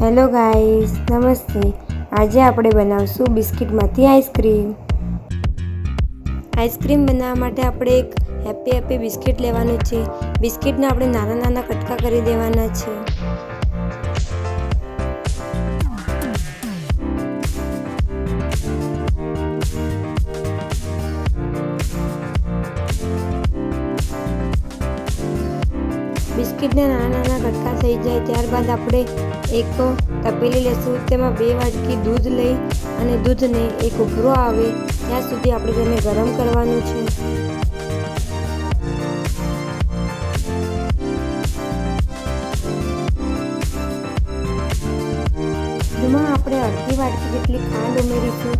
Hello guys, નમસ્તે. આજે આપણે બનાવશું બિસ્કિટમાંથી આઈસ્ક્રીમ. આઈસ્ક્રીમ બનાવવા માટે આપણે એક હેપી હેપી બિસ્કિટ લેવાનું છે. બિસ્કિટને આપણે નાના નાના કટકા કરી દેવાના છે. બિસ્કિટને નાના નાના કટકા થઈ જાય, ત્યારબાદ આપણે એક તપેલી લઈશું તેમાં બે વાટકી દૂધ લઈ અને દૂધને એક ઉભરો આવે, ત્યાં સુધી આપણે તેને ગરમ કરવાનું છે. દૂધમાં આપણે અડધી વાટકી જેટલી ખાંડ ઉમેરીશું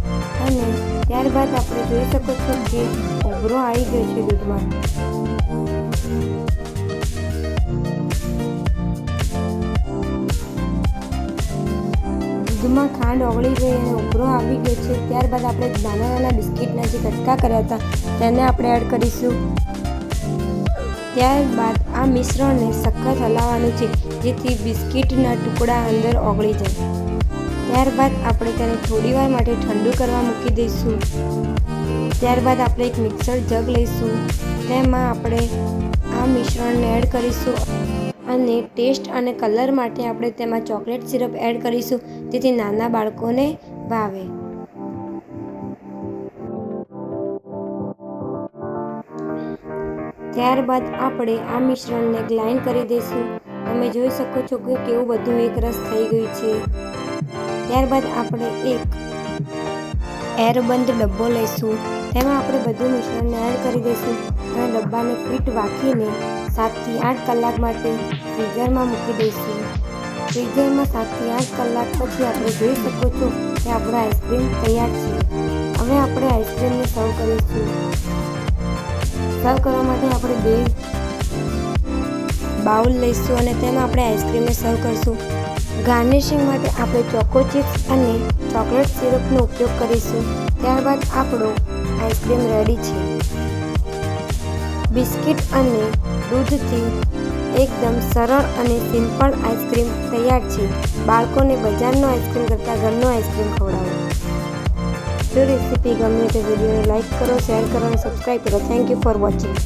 અને ત્યારબાદ આપણે જોઈ શકો છો કે ઉભરો આવી ગયો છે દૂધમાં. દૂધમાં ખાંડ ઓગળી ગઈ અને ઉભરો આવી ગયો છે. ત્યારબાદ આપણે નાના નાના બિસ્કિટના જે કટકા કર્યા હતા, તેને આપણે એડ કરીશું. ત્યારબાદ આ મિશ્રણને સખત હલાવવાનું છે, જેથી બિસ્કિટના ટુકડા અંદર ઓગળી જાય. ત્યારબાદ આપણે તેને થોડીવાર માટે ઠંડુ કરવા મૂકી દઈશું. ત્યારબાદ આપણે એક મિક્સર જગ લઈશું. તેમાં આપણે આ મિશ્રણને એડ કરીશું. અને ટેસ્ટ અને કલર માટે આપણે તેમાં ચોકલેટ સિરપ એડ કરીશું. જેથી નાના બાળકોને ભાવે. ત્યારબાદ આપણે આ મિશ્રણને ગ્લાઇન્ડ કરી દઈશું. તમે જોઈ શકો છો કે કેવું બધું એક રસ થઈ ગયું છે. ત્યારબાદ આપણે એક એરબંધ ડબ્બો લઈશું. તેમાં આપણે બધું મિશ્રણને એડ કરી દઈશું. અને ડબ્બાને ફીટ વાંકીને સાતથી આઠ કલાક માટે ફ્રીઝરમાં મૂકી દઈશું. ફ્રીઝરમાં સાતથી આઠ કલાક પછી આપણે જોઈ શકો છો કે આપણો આઈસ્ક્રીમ તૈયાર છે. હવે આપણે આઈસ્ક્રીમને સર્વ કરીશું. સર્વ કરવા માટે આપણે બે બાઉલ લઈશું અને તેમાં આપણે આઈસ્ક્રીમને સર્વ કરીશું. ગાર્નિશિંગ માટે આપણે ચોકો ચિપ્સ અને ચોકલેટ સિરપનો ઉપયોગ કરીશું. ત્યારબાદ આપણો આઈસ્ક્રીમ રેડી છે. બિસ્કિટ અને દૂધથી એકદમ સરળ અને સિમ્પલ આઈસ્ક્રીમ તૈયાર છે. બાળકોને બજારનો આઈસ્ક્રીમ કરતાં ઘરનો આઈસ્ક્રીમ ખવડાવો. જો રેસીપી ગમે તો વિડીયોને લાઇક કરો, શેર કરો અને સબસ્ક્રાઈબ કરો. Thank you for watching